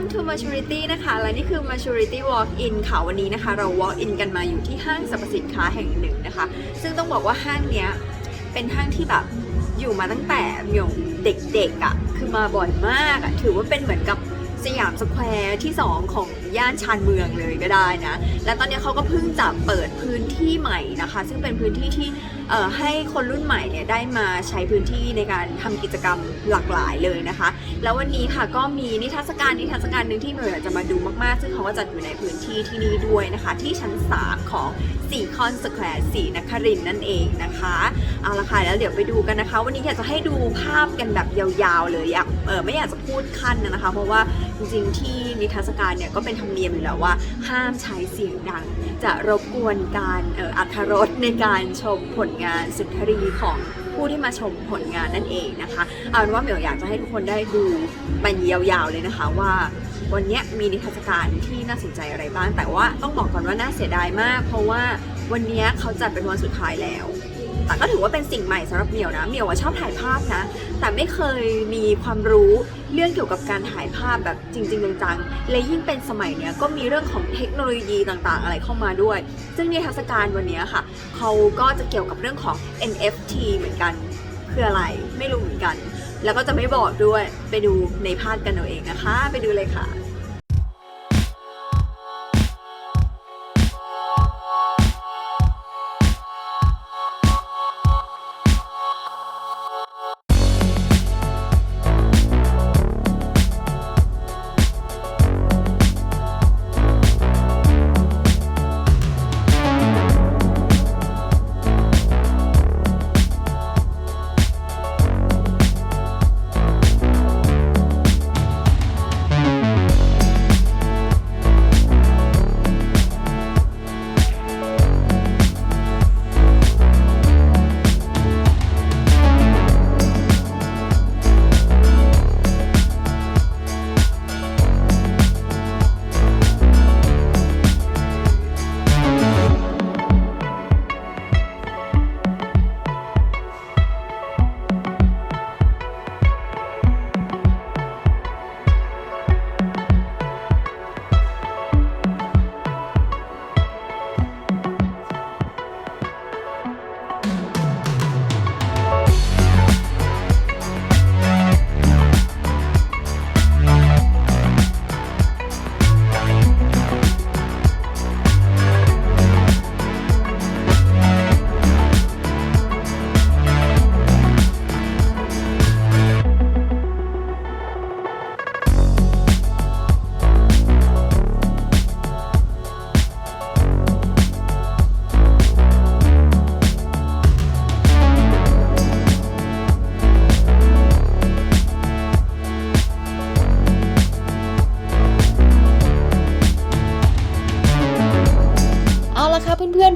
Welcome to Maturity นะคะ และนี่คือ Maturity Walk In ค่ะ วันนี้นะคะ เรา Walk In กันมาอยู่ที่ห้างสรรพสินค้าแห่งหนึ่งนะคะ ซึ่งต้องบอกว่าห้างเนี้ย เป็นห้างที่แบบอยู่มาตั้งแต่เหยวเด็กๆอะ่ะ คือมาบ่อยมากอะ่ะ ถือว่าเป็นเหมือนกับสยามสแควร์ที่ 2 ของย่านชานเมืองเลยก็ได้นะ และตอนนี้เขาก็เพิ่งจะเปิดพื้นที่ใหม่นะคะ ซึ่งเป็นพื้นที่ที่ ให้คนรุ่นใหม่เนี่ยได้มาใช้พื้นที่ในการทำกิจกรรมหลากหลายเลยนะคะ แล้ววันนี้ค่ะก็มีนิทรรศการนิทรรศการหนึ่งที่เมย์อยากจะมาดูมากๆ ซึ่งเขาก็จัดอยู่ในพื้นที่ที่นี่ด้วยนะคะ ที่ชั้น 3 ของสีคอนสแควร์สีนครินนั่นเองนะคะ เอาละค่ะแล้วเดี๋ยวไปดูกันนะคะ วันนี้อยากจะให้ดูภาพกันแบบยาวๆเลยอยาก ออไม่อยากจะพูดขั้นนะคะ เพราะว่าจริงๆที่นิทรรศการเนี่ยก็เป็นธรรมเนียมอยู่แล้วว่า ห้ามใช้เสียงดัง จะรบกวนการอออัธรสในการชมผลงานสุนทรีของผู้ที่มาชมผลงานนั่นเองนะคะเอาเป็นว่าเหมียวอยากจะให้ทุกคนได้ดูไปยาวๆเลยนะคะว่าวันนี้มีนิทรรศการที่น่าสนใจอะไรบ้าง แต่ว่าต้องบอกก่อนว่าน่าเสียดายมาก เพราะว่าวันนี้เขาจัดเป็นวันสุดท้ายแล้ว แต่ก็ถือว่าเป็นสิ่งใหม่สำหรับเหมียวนะเหมียวว่าชอบถ่ายภาพนะ แต่ไม่เคยมีความรู้เรื่องเกี่ยวกับการถ่ายภาพแบบจริง ๆจังๆและยิ่งเป็นสมัยเนี้ยก็มีเรื่องของเทคโนโลยีต่างๆ อะไรเข้ามาด้วย ซึ่งในิทศการวันนี้ค่ะ เขาก็จะเกี่ยวกับเรื่องของ NFT เหมือนกันคืออะไรไม่รู้เหมือนกัน แล้วก็จะไม่บอกด้วยไปดูในภาพกันเอาเองนะคะ ไปดูเลยค่ะ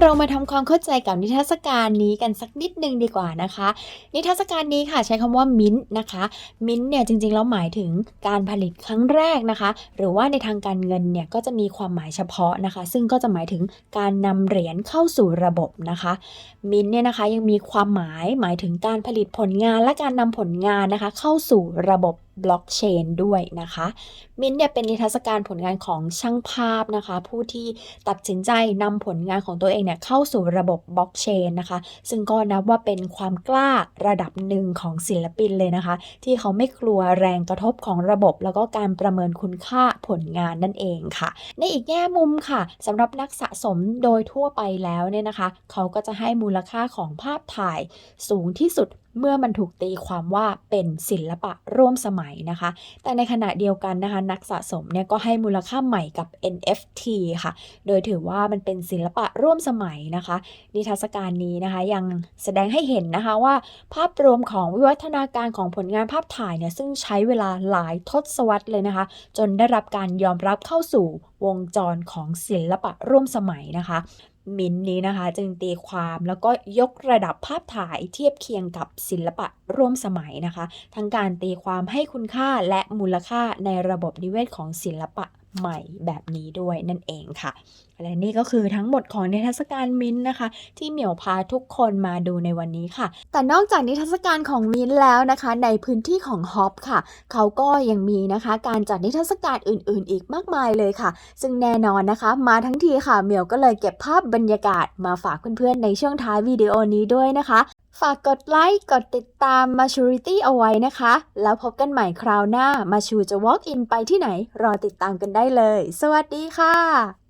เรามาทำความเข้าใจกับนิทรรศการนี้กันสักนิดนึงดีกว่านะคะ นิทรรศการนี้ค่ะใช้คำว่ามิ้นท์นะคะ มิ้นท์เนี่ยจริงๆแล้วหมายถึงการผลิตครั้งแรกนะคะ หรือว่าในทางการเงินเนี่ยก็จะมีความหมายเฉพาะนะคะ ซึ่งก็จะหมายถึงการนำเหรียญเข้าสู่ระบบนะคะ มิ้นท์เนี่ยนะคะยังมีความหมายหมายถึงการผลิตผลงานและการนำผลงานนะคะ เข้าสู่ระบบ บล็อกเชนด้วยนะคะ มินเนี่ยเป็นนิทรรศการผลงานของช่างภาพนะคะ ผู้ที่ตัดสินใจนำผลงานของตัวเองเนี่ยเข้าสู่ระบบบล็อกเชนนะคะ ซึ่งก็นับว่าเป็นความกล้าระดับหนึ่งของศิลปินเลยนะคะ ที่เขาไม่กลัวแรงกระทบของระบบ แล้วก็การประเมินคุณค่าผลงานนั่นเองค่ะ ในอีกแง่มุมค่ะสำหรับนักสะสมโดยทั่วไปแล้วเนี่ยนะคะ เขาก็จะให้มูลค่าของภาพถ่ายสูงที่สุดเมื่อมันถูกตีความว่าเป็นศิลปะร่วมสมัยนะคะ แต่ในขณะเดียวกันนะคะ นักสะสมเนี่ยก็ให้มูลค่าใหม่กับ NFT ค่ะ โดยถือว่ามันเป็นศิลปะร่วมสมัยนะคะ นิทรรศการนี้นะคะ ยังแสดงให้เห็นนะคะว่า ภาพรวมของวิวัฒนาการของผลงานภาพถ่ายเนี่ยซึ่งใช้เวลาหลายทศวรรษเลยนะคะ จนได้รับการยอมรับเข้าสู่วงจรของศิลปะร่วมสมัยนะคะ มินนี้นะคะ จึงตีความแล้วก็ยกระดับภาพถ่ายเทียบเคียงกับศิลปะร่วมสมัยนะคะ ทั้งการตีความให้คุณค่าและมูลค่าในระบบนิเวศของศิลปะ ใหม่แบบนี้ด้วยนั่นเองค่ะ และนี่ก็คือทั้งหมดของนิทรรศการมิ้นนะคะ ที่เหมียวพาทุกคนมาดูในวันนี้ค่ะ แต่นอกจากนิทรรศการของมิ้นแล้วนะคะ ในพื้นที่ของฮอปค่ะ เขาก็ยังมีนะคะ การจัดนิทรรศการอื่น ๆ อีกมากมายเลยค่ะ ซึ่งแน่นอนนะคะ มาทั้งทีค่ะเหมียวก็เลยเก็บภาพบรรยากาศมาฝากเพื่อนๆในช่วงท้ายวิดีโอนี้ด้วยนะคะ ฝากกดไลค์ กดติดตาม Maturity เอาไว้นะคะ แล้วพบกันใหม่คราวหน้า มาชูจะ walk in ไปที่ไหน รอติดตามกันได้เลย สวัสดีค่ะ